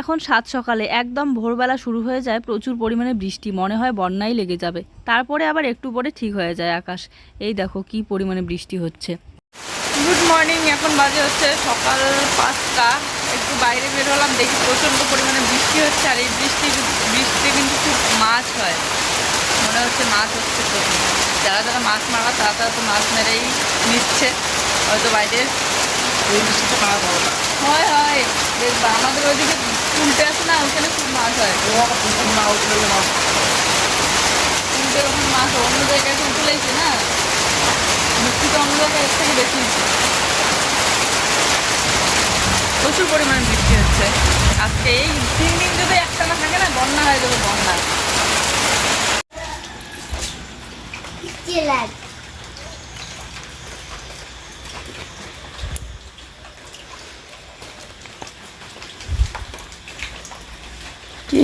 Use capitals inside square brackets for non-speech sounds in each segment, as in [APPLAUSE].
এখন সাত সকালে একদম ভোরবেলা শুরু হয়ে যায় প্রচুর পরিমাণে বৃষ্টি। মনে হয় বন্যাই লেগে যাবে। তারপরে আবার একটু পরে ঠিক হয়ে যায় আকাশ। এই দেখো কি পরিমাণে বৃষ্টি হচ্ছে। গুড মর্নিং এখন বাজে হচ্ছে সকাল পাঁচটা। একটু বাইরে বের হলাম দেখি প্রচণ্ড পরিমাণে বৃষ্টি হচ্ছে আর এই বৃষ্টি বৃষ্টিতে কিন্তু খুব মাছ হয়। মনে হচ্ছে মাছ হচ্ছে তো যারা যারা মাছ মারা তারা তারা তো মাছ মেরেই নিচ্ছে। হয়তো বাইরে এই বৃষ্টিতে না। হয় হয়। আমাদের ওইদিকে উল্টে আছে না, ওখানে খুব মাছ হয়। উল্টে ওখানে মাছ। অন্য জায়গায় উল্টে লাগছে না বৃষ্টি তো অন্য জায়গায় এর থেকে বেশি। প্রচুর পরিমাণে বৃষ্টি হচ্ছে। আজকে এই তিন দিন যদি একটা না থাকে না, বন্যা হয়ে যাবে, বন্যা।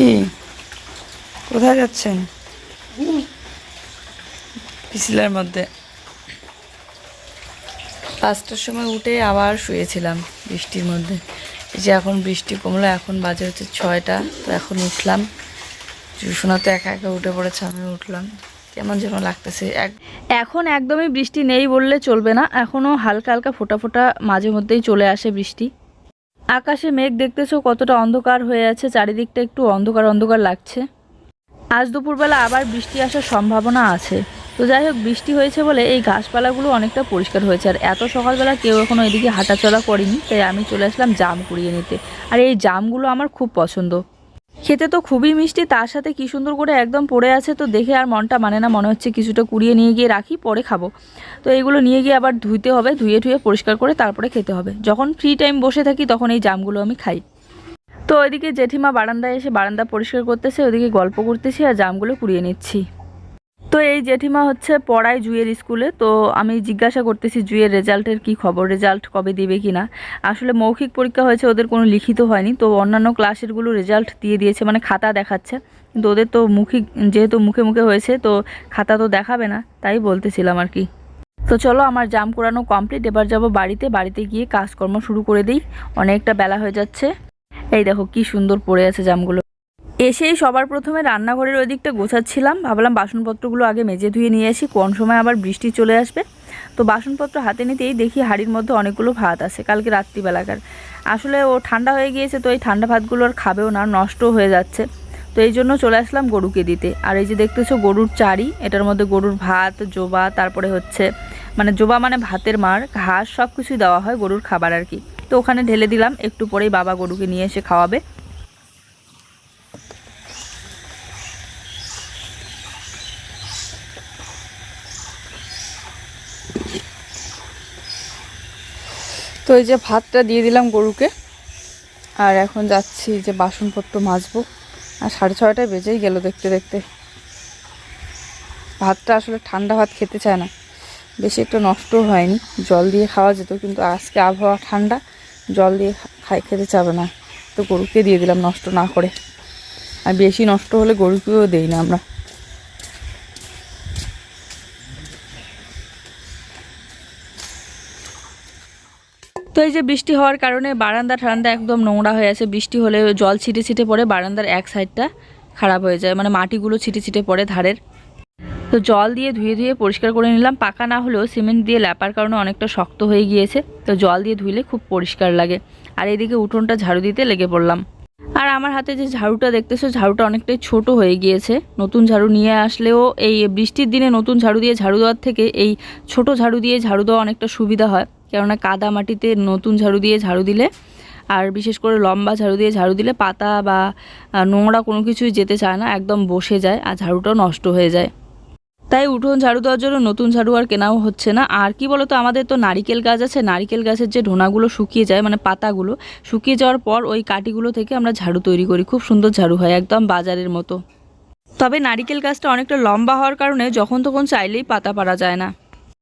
কি? কোথায় যাচ্ছেন? পিছিলার মধ্যে। পাঁচটার সময় উঠে আবার শুয়েছিলাম বৃষ্টির মধ্যে। এই যে এখন বৃষ্টি কমলো এখন বাজে হচ্ছে ছয়টা তো এখন উঠলাম। টিউশনা তো একা একা উঠে পড়েছে আমি উঠলাম। কেমন যেন লাগতেছে। এক এখন একদমই বৃষ্টি নেই বললে চলবে না এখনও হালকা হালকা ফোটা ফোটা মাঝে মধ্যেই চলে আসে বৃষ্টি। আকাশে মেঘ দেখতেছো, কতটা অন্ধকার হয়ে আছে, চারিদিকটা একটু অন্ধকার অন্ধকার লাগছে। আজ দুপুরবেলা আবার বৃষ্টি আসার সম্ভাবনা আছে। তো যাই হোক, বৃষ্টি হয়েছে বলে এই গাছপালাগুলো অনেকটা পরিষ্কার হয়েছে। আর এত সকালবেলা কেউ এখনও এদিকে হাঁটাচলা করেনি, তাই আমি চলে আসলাম জাম কুড়িয়ে নিতে। আর এই জামগুলো আমার খুব পছন্দ। খেতে তো খুবই মিষ্টি, তার সাথে কি সুন্দর করে একদম পড়ে আছে তো দেখে আর মনটা মানে না, মনে হচ্ছে কিছুটা কুড়িয়ে নিয়ে গিয়ে রাখি, পরে খাব। তো এইগুলো নিয়ে গিয়ে আবার ধুইতে হবে, ধুয়ে ধুয়ে পরিষ্কার করে তারপরে খেতে হবে। যখন ফ্রি টাইম বসে থাকি তখন এই জামগুলো আমি খাই। তো ওইদিকে জেঠিমা বারান্দায় এসে বারান্দা পরিষ্কার করতেছে, ওইদিকে গল্প করতেছি আর জামগুলো কুড়িয়ে নিচ্ছি। তো এই জেঠিমা হচ্ছে পড়ায় জুয়ের স্কুলে, তো আমি জিজ্ঞাসা করতেছি জুয়ের রেজাল্টের কি খবর, রেজাল্ট কবে দিবে কি না আসলে মৌখিক পরীক্ষা হয়েছে, ওদের কোনো লিখিত হয়নি, তো অন্যান্য ক্লাসেরগুলো রেজাল্ট দিয়ে দিয়েছে মানে খাতা দেখাচ্ছে। কিন্তু ওদের তো মুখিক, যেহেতু মুখে মুখে হয়েছে, তো খাতা তো দেখাবে না, তাই বলতেছিলাম আর কি। তো চলো আমার জাম কুড়ানো কমপ্লিট, এবার যাব বাড়িতে বাড়িতে গিয়ে কাজকর্ম শুরু করে দিই, অনেকটা বেলা হয়ে যাচ্ছে। এই দেখো কি সুন্দর পড়ে আছে জামগুলো। এসেই সবার প্রথমে রান্নাঘরের ওই দিকটা গোছাচ্ছিলাম। ভাবলাম বাসনপত্রগুলো আগে মেজে ধুয়ে নিয়ে আসি, কোন সময় আবার বৃষ্টি চলে আসবে। তো বাসনপত্র হাতে নিতেই দেখি হাড়ির মধ্যে অনেকগুলো ভাত আছে, কালকে রাত্রিবেলাকার। আসলে ও ঠান্ডা হয়ে গিয়েছে তো এই ঠান্ডা ভাতগুলো আর খাবেও না নষ্ট হয়ে যাচ্ছে। তো এই জন্য চলে আসলাম গরুকে দিতে। আর এই যে দেখতেছো গরুর চারি, এটার মধ্যে গরুর ভাত, জোবা, তারপরে হচ্ছে মানে জোবা মানে ভাতের মার, ঘাস সব কিছুই দেওয়া হয় গরুর খাবার আর কি। তো ওখানে ঢেলে দিলাম, একটু পরেই বাবা গরুকে নিয়ে এসে খাওয়াবে। তো এই যে ভাতটা দিয়ে দিলাম গরুকে। আর এখন যাচ্ছি যে বাসনপত্র মাজবো। আর সাড়ে ছয়টায় বেজেই গেল দেখতে দেখতে। ভাতটা আসলে ঠান্ডা ভাত খেতে চায় না। বেশি একটা নষ্ট হয়নি। জল দিয়ে খাওয়া যেত, কিন্তু আজকে আবহাওয়া ঠান্ডা, জল দিয়ে খাই খেতে চাবে না। তো গরুকে দিয়ে দিলাম নষ্ট না করে। আর বেশি নষ্ট হলে গরুকেও দেই না আমরা। এই যে বৃষ্টি হওয়ার কারণে বারান্দা ঠান্ডা একদম নোংরা হয়ে আছে। বৃষ্টি হলে জল ছিটে ছিটে পড়ে, বারান্দার এক সাইডটা খারাপ হয়ে যায়। মানে মাটিগুলো ছিটে ছিটে পড়ে ধারের। তো জল দিয়ে ধুয়ে ধুয়ে পরিষ্কার করে নিলাম। পাকা না হলেও সিমেন্ট দিয়ে ল্যাপার কারণে অনেকটা শক্ত হয়ে গিয়েছে। তো জল দিয়ে ধুইলে খুব পরিষ্কার লাগে। আর এদিকে উঠোনটা ঝাড়ু দিতে লেগে পড়লাম। আর আমার হাতে যে ঝাড়ুটা দেখতেছো, ঝাড়ুটা অনেকটাই ছোট হয়ে গিয়েছে। নতুন ঝাড়ু নিয়ে আসলেও এই বৃষ্টির দিনে নতুন ঝাড়ু দিয়ে ঝাড়ু দেওয়ার থেকে এই ছোট ঝাড়ু দিয়ে ঝাড়ু দেওয়া অনেকটা সুবিধা হয়। কেননা কাদা মাটিতে নতুন ঝাড়ু দিয়ে ঝাড়ু দিলে, আর বিশেষ করে লম্বা ঝাড়ু দিয়ে ঝাড়ু দিলে পাতা বা নোংরা কোনো কিছুই যেতে চায় না, একদম বসে যায় আর ঝাড়ুটাও নষ্ট হয়ে যায়। তাই উঠোন ঝাড়ু দেওয়ার জন্য নতুন ঝাড়ু আর কেনাও হচ্ছে না। আর কি বলতো, আমাদের তো নারিকেল গাছ আছে, নারিকেল গাছের যে ঢোনাগুলো শুকিয়ে যায় মানে পাতাগুলো, শুকিয়ে যাওয়ার পর ওই কাঠিগুলো থেকে আমরা ঝাড়ু তৈরি করি। খুব সুন্দর ঝাড়ু হয়, একদম বাজারের মতো। তবে নারিকেল গাছটা অনেকটা লম্বা হওয়ার কারণে যখন তখন চাইলেই পাতা পারা যায় না।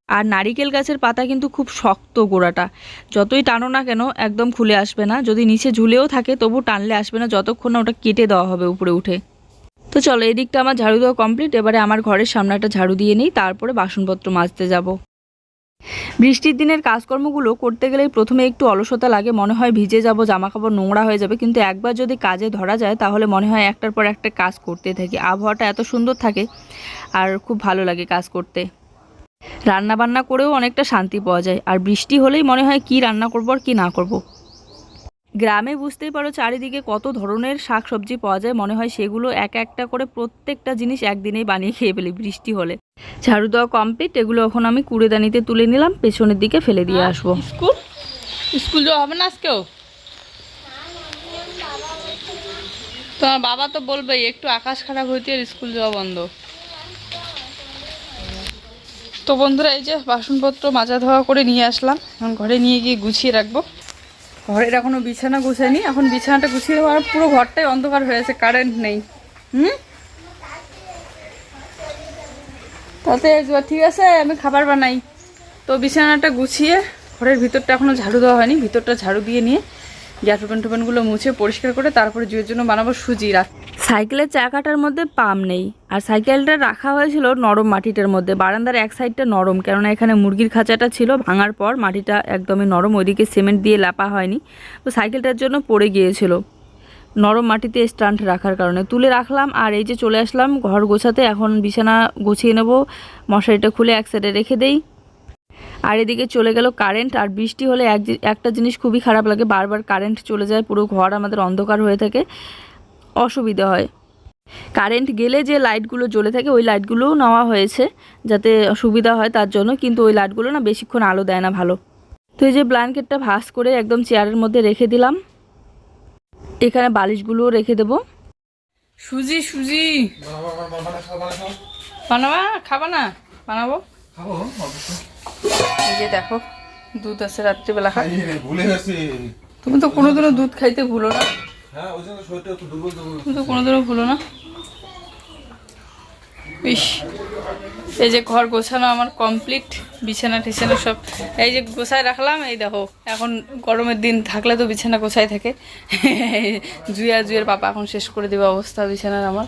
আর নারিকেল গাছের পাতা কিন্তু খুব শক্ত গোড়াটা। যতই টানো না কেন, একদম খুলে আসবে না। যদি নিচে ঝুলেও থাকে, তবু টানলে আসবে না। যতক্ষণ না ওটা কেটে দেওয়া হবে উপরে উঠে। তো চলো এদিকটা আমার ঝাড়ু দেওয়া কমপ্লিট। এবারে আমার ঘরের সামনে একটা ঝাড়ু দিয়ে নিই। তারপরে বাসনপত্র মাজতে যাব। বৃষ্টির দিনের কাজকর্মগুলো করতে গেলেই প্রথমে একটু অলসতা লাগে। মনে হয় ভিজে যাব জামা কাপড় নোংরা হয়ে যাবে। কিন্তু একবার যদি কাজে ধরা যায়, তাহলে মনে হয় একটার পর একটা কাজ করতে থাকি। আবহাওয়াটা এত সুন্দর থাকে, আর খুব ভালো লাগে কাজ করতে। রান্না বান্না করেও অনেকটা শান্তি পাওয়া যায় আর বৃষ্টি হলেই মনে হয় কি রান্না করব আর কি না করব। গ্রামে বুঝতেই পারো চারিদিকে কত ধরনের শাক সবজি পাওয়া যায় মনে হয় সেগুলো এক একটা করে প্রত্যেকটা জিনিস একদিনেই বানিয়ে খেয়ে ফেলি বৃষ্টি হলে। ঝাড়ু দেওয়া কমপ্লিট এগুলো এখন আমি কুড়েদানিতে তুলে নিলাম পেছনের দিকে ফেলে দিয়ে আসব। স্কুল? স্কুল যাওয়া হবে না আজকেও? তোমার বাবা তো বলবে একটু আকাশ খারাপ হইতে আর স্কুল যাওয়া বন্ধ। তো বন্ধুরা, এই যে বাসনপত্র মাজা ধোয়া করে নিয়ে আসলাম। এখন ঘরে নিয়ে গিয়ে গুছিয়ে রাখব। ঘরের এখনও বিছানা গুছাইনি এখন বিছানাটা গুছিয়ে দেবো। পুরো ঘরটাই অন্ধকার হয়েছে কারেন্ট নেই। হুম? তাতে ঠিক আছে, আমি খাবার বানাই। তো বিছানাটা গুছিয়ে ঘরের ভিতরটা এখনও ঝাড়ু দেওয়া হয়নি, ভিতরটা ঝাড়ু দিয়ে নিয়ে গ্যাস টোপেন টোপেনগুলো মুছে পরিষ্কার করে তারপরে জুয়ের জন্য বানাবো সুজি। রাত সাইকেলের চাকাটার মধ্যে পাম নেই। আর সাইকেলটা রাখা হয়েছিল নরম মাটিটার মধ্যে। বারান্দার এক সাইডটা নরম, কেননা এখানে মুরগির খাঁচাটা ছিল, ভাঙার পর মাটিটা একদমই নরম, ওইদিকে সিমেন্ট দিয়ে লাপা হয়নি। তো সাইকেলটার জন্য পড়ে গিয়েছিল। নরম মাটিতে স্ট্যান্ড রাখার কারণে। তুলে রাখলাম, আর এই যে চলে আসলাম ঘর গোছাতে, এখন বিছানা গুছিয়ে নেব। মশারিটা খুলে এক সাইডে রেখে দেই। আর এদিকে চলে গেল কারেন্ট আর বৃষ্টি হলে এক একটা জিনিস খুবই খারাপ লাগে বারবার কারেন্ট চলে যায় পুরো ঘর আমাদের অন্ধকার হয়ে থাকে অসুবিধা হয়। কারেন্ট গেলে যে লাইটগুলো জ্বলে থাকে ওই লাইটগুলোও নেওয়া হয়েছে যাতে সুবিধা হয় তার জন্য কিন্তু ওই লাইটগুলো না বেশিক্ষণ আলো দেয় না ভালো। তো এই যে ব্ল্যাঙ্কেটটা ভাস করে একদম চেয়ারের মধ্যে রেখে দিলাম। এখানে বালিশগুলোও রেখে দেবো। সুজি সুজি। বানাবো, খাবা না? বানাবো? খাব অবশ্যই। এই যে দেখো দুধ আছে রাত্রিবেলা খা ভুলে গেছি। তুমি তো কোনোদিনও দুধ খাইতে ভুলো না। হ্যাঁ তুমি তো কোনোদিনও ভুলো না। ইস এই যে ঘর গোছানো আমার কমপ্লিট বিছানা টিছানা সব। এই যে গোছায় রাখলাম এই দেখো এখন গরমের দিন থাকলে তো বিছানা গোছায় থাকে। [LAUGHS] জুয়া জুয়ের পাপা এখন শেষ করে দেবে অবস্থা বিছানার আমার।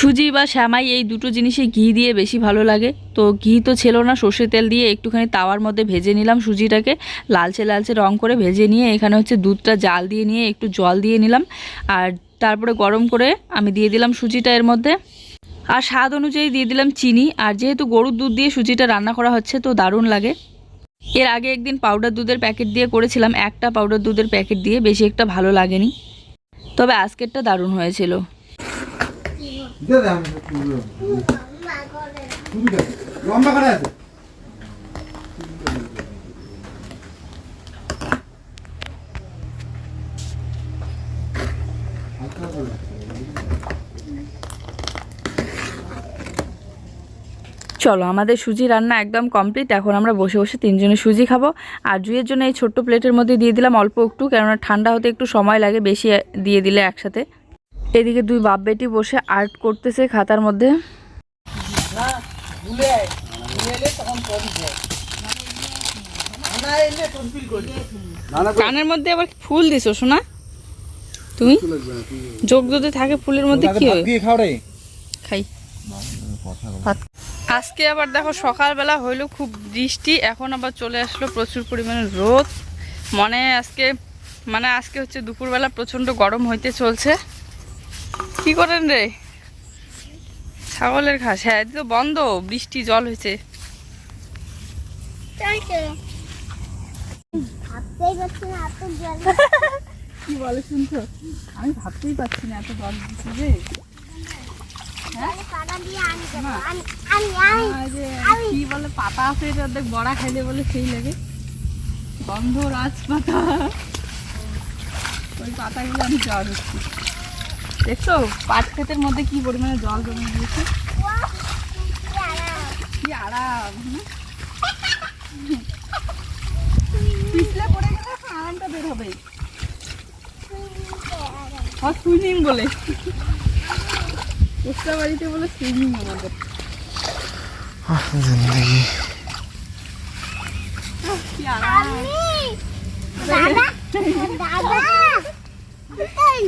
সুজি বা শ্যামাই এই দুটো জিনিসই ঘি দিয়ে বেশি ভালো লাগে। তো ঘি তো ছিল না, সর্ষের তেল দিয়ে একটুখানি তাওয়ার মধ্যে ভেজে নিলাম সুজিটাকে। লালচে লালচে রং করে ভেজে নিয়ে এখানে হচ্ছে দুধটা জাল দিয়ে নিয়ে একটু জল দিয়ে নিলাম। আর তারপরে গরম করে আমি দিয়ে দিলাম সুজিটা এর মধ্যে। আর স্বাদ অনুযায়ী দিয়ে দিলাম চিনি। আর যেহেতু গরুর দুধ দিয়ে সুজিটা রান্না করা হচ্ছে, তো দারুণ লাগে। এর আগে একদিন পাউডার দুধের প্যাকেট দিয়ে করেছিলাম, একটা পাউডার দুধের প্যাকেট দিয়ে বেশি একটা ভালো লাগেনি। তবে আজকেরটা দারুণ হয়েছিল। লম্বা আছে। চলো, আমাদের সুজি রান্না একদম কমপ্লিট। এখন আমরা বসে বসে তিনজনে সুজি খাব। আর জুইয়ের জন্য এই ছোট্ট প্লেটের মধ্যে দিয়ে দিলাম অল্প একটু, কেননা ঠান্ডা হতে একটু সময় লাগে, বেশি দিয়ে দিলে একসাথে। এদিকে দুই বাপ বেটি বসে আর্ট করতেছে খাতার মধ্যে। কানের মধ্যে আবার ফুল দিছো শোনা তুমি? যোগ যদি থাকে ফুলের মধ্যে কি খাই। আজকে আবার দেখো সকালবেলা হইল খুব বৃষ্টি, এখন আবার চলে আসলো প্রচুর পরিমাণে রোদ। মনে আজকে মানে আজকে হচ্ছে দুপুরবেলা প্রচণ্ড গরম হইতে চলছে। কি করেন রে? ছাগলের ঘাস। হ্যাঁ তো বন্ধ। বৃষ্টি জল হয়েছে। কি বলে শুনছো? আমি ভাবতেই পারছি না এত জল দিচ্ছে যে। পাড়া দিয়ে আনি দেবো। আনি আনি আনি। আর যে কি বলে পাতা আছে এটা অর্ধেক বড়া খাইলে বলে সেই লাগে। গন্ধ রাজ পাতা ওই পাতাগুলো আমি জল হচ্ছি দেখছ পাট ক্ষেতের মধ্যে কি পরিমাণে জল জমে গিয়েছে কি আরাম? পিছলে পড়ে গেলে আরামটা বের হবে আর সুইমিং বলে বাড়িতে বলে সুইমিং আমাদের কি আরাম দাদা দাদা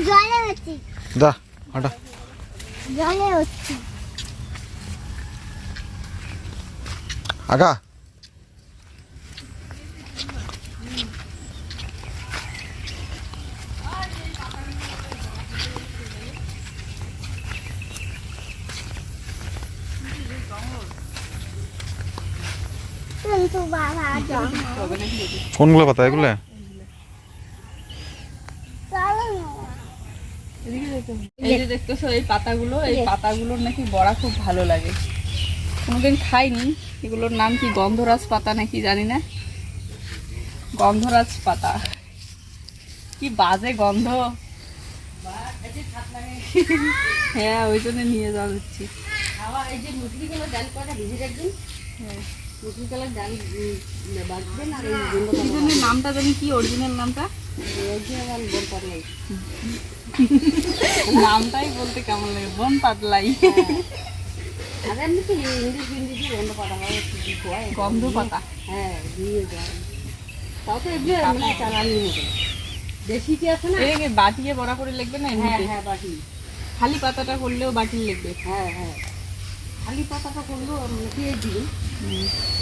জলে হচ্ছি Da, hada. Jale otti. Aga. কোনগুলো পাতা এগুলো এই যে দেখতেছো এই পাতাগুলো এই পাতাগুলোর নাকি বড়া খুব ভালো লাগে। কোনোদিন খাইনি এগুলোর নাম কি গন্ধরাজ পাতা নাকি জানি না? গন্ধরাজ পাতা। কি বাজে গন্ধ। হ্যাঁ ওই জন্য নিয়ে যাওয়া হচ্ছে। কি জন্য নামটা জানি কি অরিজিনাল নামটা? [LAUGHS] নামটাই বলতে কেমন লাগে? বন পাতলাই। গন্ধ পাতা এটা কি বাটিয়ে বড়া করে লিখবে না এমনিতে? খালি পাতাটা করলেও বাটি লিখবে। খালি পাতাটা করল পেঁয়াজ দিবেন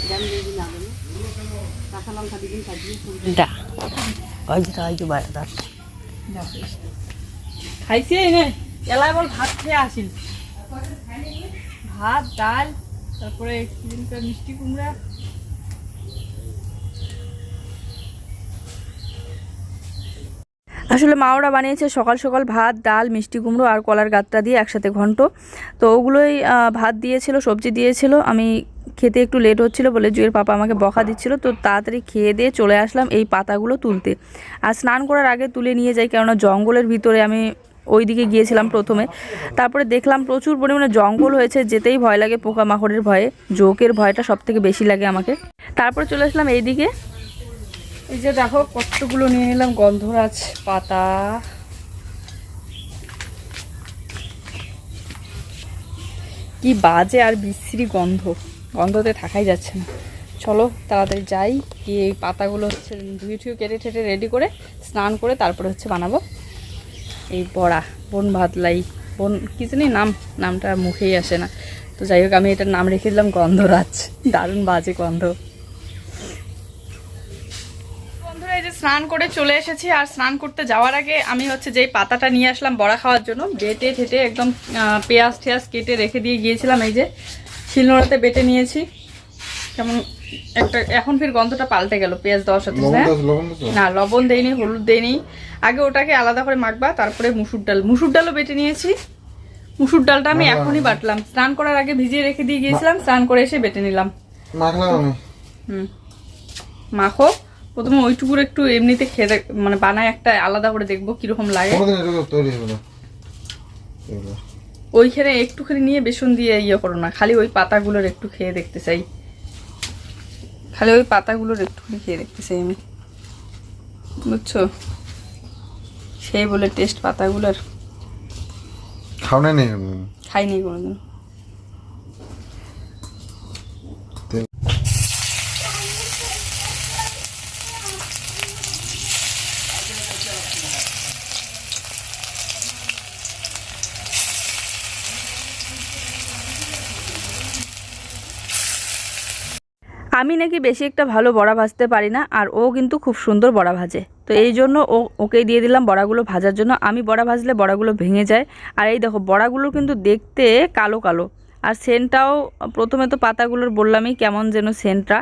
জানি যদি না। দেবেন কাঁচা লঙ্কা দিবেন কাটিয়ে দা ওই যে ওই যে বাইরে যাচ্ছে খাইছে এনে এলাই বল ভাত খেয়ে আসিল। ভাত, ডাল, তারপরে মিষ্টি কুমড়া। আসলে মা ওরা বানিয়েছে সকাল সকাল ভাত, ডাল, মিষ্টি কুমড়ো আর কলার গাত্রা দিয়ে একসাথে ঘন্ট। তো ওগুলোই ভাত দিয়েছিল, সবজি দিয়েছিল। আমি খেতে একটু লেট হচ্ছিল বলে জুয়ের পাপা আমাকে বকা দিচ্ছিল। তো তাড়াতাড়ি খেয়ে দিয়ে চলে আসলাম এই পাতাগুলো তুলতে। আর স্নান করার আগে তুলে নিয়ে যাই, কেননা জঙ্গলের ভিতরে আমি ওই দিকে গিয়েছিলাম প্রথমে। তারপরে দেখলাম প্রচুর পরিমাণে জঙ্গল হয়েছে, যেতেই ভয় লাগে পোকামাকড়ের ভয়ে। জোকের ভয়টা সব থেকে বেশি লাগে আমাকে। তারপরে চলে আসলাম এইদিকে। এই যে দেখো কতগুলো নিয়ে নিলাম, গন্ধরাজ পাতা। কি বাজে আর বিশ্রী গন্ধ। গন্ধতে থাকাই যাচ্ছে না। চলো তাড়াতাড়ি যাই, গিয়ে এই পাতাগুলো হচ্ছে ধুয়ে ঠুয়ে কেটে ঠেটে রেডি করে স্নান করে তারপরে হচ্ছে বানাবো। এই বড়া, বন ভাতলাই, বন কি জানি নাম, নামটা মুখেই আসে না। তো যাই হোক, আমি এটার নাম রেখে দিলাম গন্ধরাজ, দারুণ বাজে গন্ধ। বন্ধুরা, এই যে স্নান করে চলে এসেছি, আর স্নান করতে যাওয়ার আগে আমি হচ্ছে যেই পাতাটা নিয়ে আসলাম বড়া খাওয়ার জন্য, বেটে ঠেটে একদম পেঁয়াজ টেয়াজ কেটে রেখে দিয়ে গিয়েছিলাম এই যে। শিলনোড়াতে বেটে নিয়েছি। কেমন একটা এখন ফির গন্ধটা পাল্টে গেল পেঁয়াজ দেওয়ার সাথে হ্যাঁ? না লবণ দেইনি হলুদ দেইনি। আগে ওটাকে আলাদা করে মাখবা তারপরে মুসুর ডাল। মুসুর ডালও বেটে নিয়েছি। মুসুর ডালটা আমি এখনই বাটলাম। স্নান করার আগে ভিজিয়ে রেখে দিয়ে গিয়েছিলাম স্নান করে এসে বেটে নিলাম। হুম। মাখো। প্রথমে ওইটুকুর একটু এমনিতে খেয়ে দেখ- মানে বানায় একটা আলাদা করে দেখব কীরকম লাগে। তৈরি হবে না। ওইখানে একটুখানি নিয়ে বেসন দিয়ে ইয়ে করো না খালি ওই পাতাগুলোর একটু খেয়ে দেখতে চাই। খালি ওই পাতাগুলোর একটুখানি খেয়ে দেখতে চাই আমি। বুঝছ? সেই বলে টেস্ট পাতাগুলোর। খাওয়া নেই খাইনি কোনোদিন আমি নাকি বেশি একটা ভালো বড়া ভাজতে পারি না আর ও কিন্তু খুব সুন্দর বড়া ভাজে। তো এই জন্য ও ওকে দিয়ে দিলাম বড়াগুলো ভাজার জন্য। আমি বড়া ভাজলে বড়াগুলো ভেঙে যায়। আর এই দেখো বড়াগুলো কিন্তু দেখতে কালো কালো। আর সেন্টটাও প্রথমে তো পাতাগুলোর বললামই কেমন যেন সেন্টটা।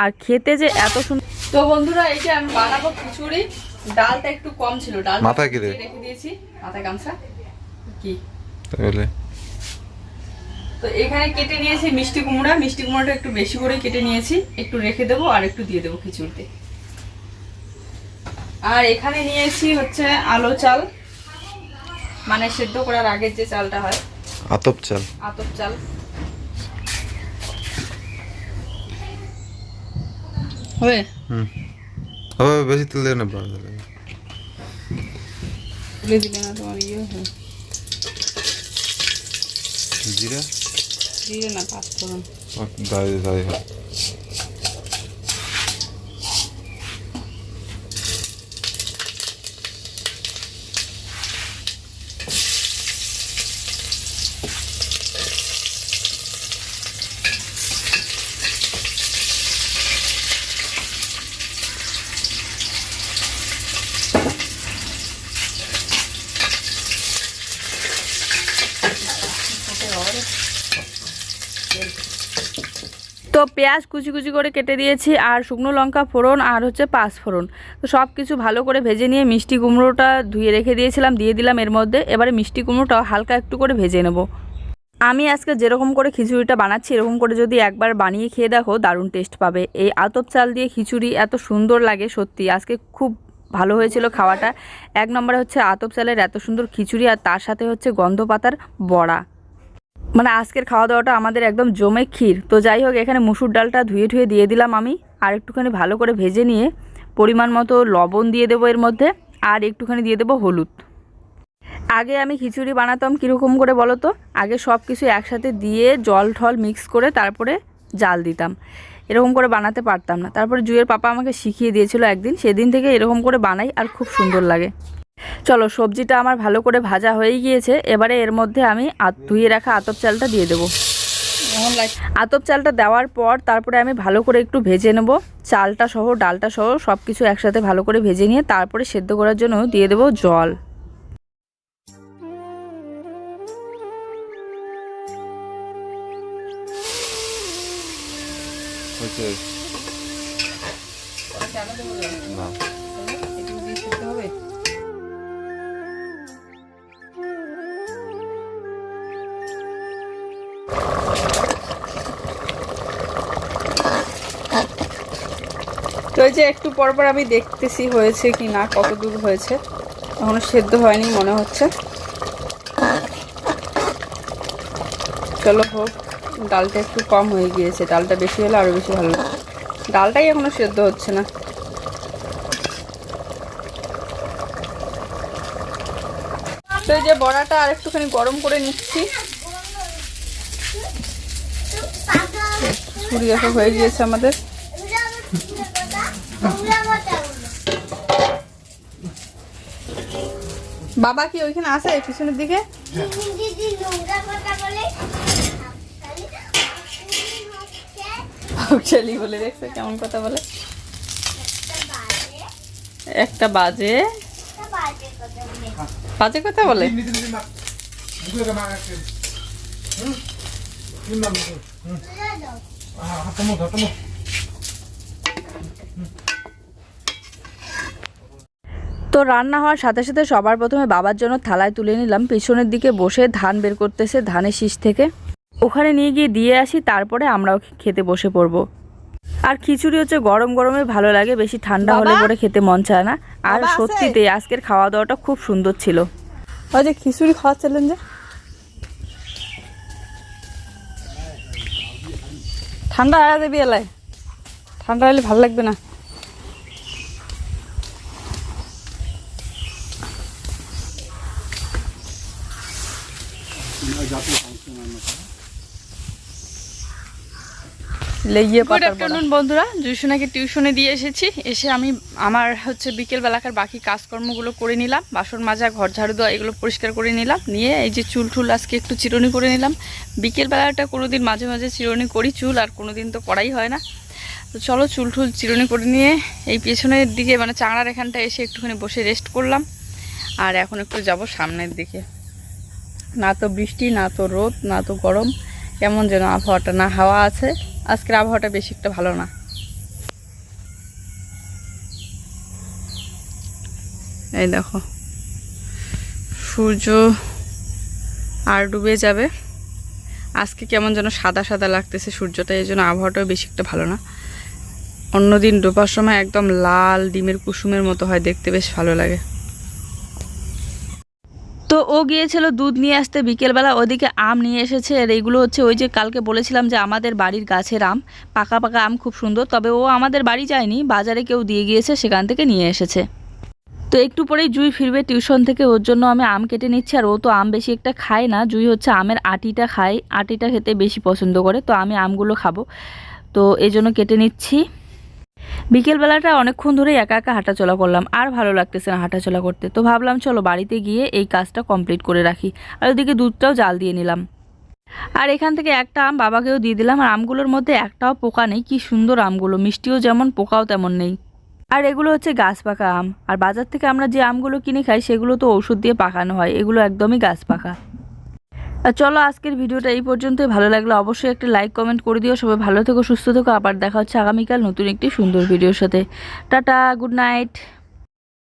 আর খেতে যে এত সুন্দর তো বন্ধুরা এই যে আমি বানাবো খিচুড়ি। ডালটা একটু কম ছিল ডাল মাথায় কি রেখে দিয়েছি। মাথায় গামছা? কি? তাহলে? তো এখানে কেটে নিয়েছি মিষ্টি কুমড়া। মিষ্টি কুমড়াটা একটু বেশি করে কেটে নিয়েছি। একটু রেখে দেবো আর একটু দিয়ে দেবো খিচুড়িতে। আর এখানে নিয়েছি হচ্ছে আলো চাল। মানে সেদ্ধ করার আগের যে চালটা হয়। আতপ চাল। আতপ চাল। হবে? হুম। হবে বেশি তেল দেবে না বাড়া দিলে। দিলে না তোমার ইয়ে হয় জিরা? দিয়ে না পাঁচ ফোড়ন আর দাঁড়িয়ে দাঁড়িয়ে হয় তো পেঁয়াজ কুচি কুচি করে কেটে দিয়েছি, আর শুকনো লঙ্কা ফোড়ন আর হচ্ছে পাঁচ ফোড়ন। তো সব কিছু ভালো করে ভেজে নিয়ে মিষ্টি কুমড়োটা ধুয়ে রেখে দিয়েছিলাম, দিয়ে দিলাম এর মধ্যে। এবারে মিষ্টি কুমড়োটাও হালকা একটু করে ভেজে নেব। আমি আজকে যেরকম করে খিচুড়িটা বানাচ্ছি, এরকম করে যদি একবার বানিয়ে খেয়ে দেখো, দারুণ টেস্ট পাবে। এই আতপ চাল দিয়ে খিচুড়ি এত সুন্দর লাগে সত্যি। আজকে খুব ভালো হয়েছিল খাওয়াটা। এক নম্বরে হচ্ছে আতপ চালের এত সুন্দর খিচুড়ি আর তার সাথে হচ্ছে গন্ধ পাতার বড়া। মানে আজকের খাওয়া দাওয়াটা আমাদের একদম জমে ক্ষীর। তো যাই হোক, এখানে মুসুর ডালটা ধুয়ে ধুয়ে দিয়ে দিলাম আমি, আর একটুখানি ভালো করে ভেজে নিয়ে পরিমাণ মতো লবণ দিয়ে দেবো এর মধ্যে, আর একটুখানি দিয়ে দেবো হলুদ। আগে আমি খিচুড়ি বানাতাম কীরকম করে বলো তো? আগে সব কিছু একসাথে দিয়ে জল ঠল মিক্স করে তারপরে জাল দিতাম। এরকম করে বানাতে পারতাম না। তারপরে জুয়ের পাপা আমাকে শিখিয়ে দিয়েছিল একদিন, সেদিন থেকে এরকম করে বানাই আর খুব সুন্দর লাগে। চলো সবজিটা আমার ভালো করে ভাজা হয়ে গিয়েছে এবারে এর মধ্যে আমি ধুয়ে রাখা আতপ চালটা দিয়ে দেবো। আতপ চালটা দেওয়ার পর তারপরে আমি ভালো করে একটু ভেজে নেব। চালটা সহ ডালটা সহ সব কিছু একসাথে ভালো করে ভেজে নিয়ে তারপরে সেদ্ধ করার জন্য দিয়ে দেবো জল। না। তো এই যে একটু পর পর আমি দেখতেছি হয়েছে কি না, কত দূর হয়েছে। এখনও সেদ্ধ হয়নি মনে হচ্ছে। চলো হোক, ডালটা একটু কম হয়ে গিয়েছে, ডালটা বেশি হলে আরও বেশি ভালো লাগে। ডালটাই এখনও সেদ্ধ হচ্ছে না। তো এই যে বড়াটা আর একটুখানি গরম করে নিচ্ছি। ছুরি দেখা হয়ে গিয়েছে আমাদের। বাবা কি ওইখানে আছে পিছনের দিকে? বলে দেখছে, কেমন কথা বলে? একটা বাজে। বাজে কথা বলে? তো রান্না হওয়ার সাথে সাথে সবার প্রথমে বাবার জন্য থালায় তুলে নিলাম। পেছনের দিকে বসে ধান বের করতেছে ধানের শীষ থেকে। ওখানে নিয়ে গিয়ে দিয়ে আসি তারপরে আমরাও খেতে বসে পড়ব। আর খিচুড়ি হচ্ছে গরম গরমে ভালো লাগে বেশি ঠান্ডা হলে পরে খেতে মন চায় না। আর সত্যিতে আজকের খাওয়া দাওয়াটা খুব সুন্দর ছিল। ওই যে খিচুড়ি খাওয়াচ্ছিলেন যে? ঠান্ডা হয়ে যাবি এলাই ঠান্ডা হলে ভালো লাগবে না। গুড আফটারনুন বন্ধুরা। জুসোনাকে টিউশনে দিয়ে এসেছি। এসে আমি আমার হচ্ছে বিকেল বেলাকার বাকি কাজকর্মগুলো করে নিলাম। বাসন মাজা ঘর ঝাড়ু দেওয়া এগুলো পরিষ্কার করে নিলাম। নিয়ে এই যে চুল টুল আজকে একটু চিরুনি করে নিলাম। বিকেল বেলাটা কোনো দিন মাঝে মাঝে চিরুনি করি চুল আর কোনো দিন তো করাই হয় না। তো চলো চুল টুল চিরুনি করে নিয়ে এই পেছনের দিকে মানে চাংড়ার এখানটা এসে একটুখানি বসে রেস্ট করলাম। আর এখন একটু যাব সামনের দিকে। না তো বৃষ্টি, না তো রোদ, না তো গরম। কেমন যেন আবহাওয়াটা, না হাওয়া আছে। আজকের আবহাওয়াটা বেশি একটা ভালো না। এই দেখো, সূর্য আর ডুবে যাবে। আজকে কেমন যেন সাদা সাদা লাগতেছে সূর্যটা, এই জন্য আবহাওয়াটাও বেশি একটা ভালো না। অন্যদিন ডোবার সময় একদম লাল ডিমের কুসুমের মতো হয়, দেখতে বেশ ভালো লাগে। গিয়েছিল দুধ নিয়ে আসতে বিকেলবেলা, ওদিকে আম নিয়ে এসেছে। আর এইগুলো হচ্ছে ওই যে কালকে বলেছিলাম যে আমাদের বাড়ির গাছের আম। পাকা পাকা আম খুব সুন্দর, তবে ও আমাদের বাড়ি যায়নি, বাজারে কেউ দিয়ে গিয়েছে, সেখান থেকে নিয়ে এসেছে। তো একটু পরেই জুই ফিরবে টিউশন থেকে, ওর জন্য আমি আম কেটে নিচ্ছি, আর ও তো আম বেশি একটা খায় না। জুই হচ্ছে আমের আটিটা খায়, আটিটা খেতে বেশি পছন্দ করে, তো আমি আমগুলো খাব। তো এই জন্য কেটে নিচ্ছি। বিকেলবেলাটা অনেকক্ষণ ধরেই একা একা হাঁটাচলা করলাম, আর ভালো লাগতেছে না হাঁটাচলা করতে। তো ভাবলাম, চলো বাড়িতে গিয়ে এই কাজটা কমপ্লিট করে রাখি, আর ওদিকে দুধটাও জাল দিয়ে নিলাম। আর এখান থেকে একটা আম বাবাকেও দিয়ে দিলাম, আর আমগুলোর মধ্যে একটাও পোকা নেই, কি সুন্দর আমগুলো, মিষ্টিও যেমন, পোকাও তেমন নেই। আর এগুলো হচ্ছে গাছ পাকা আম, আর বাজার থেকে আমরা যে আমগুলো কিনে খাই, সেগুলো তো ওষুধ দিয়ে পাকানো হয়, এগুলো একদমই গাছ পাকা। চলো আজকের ভিডিওটা এই পর্যন্তই। ভালো লাগলে অবশ্যই একটা লাইক কমেন্ট করে দিও। সবাই ভালো থেকো, সুস্থ থেকো। আবার দেখা হচ্ছে আগামীকাল নতুন একটি সুন্দর ভিডিওর সাথে। Tata good night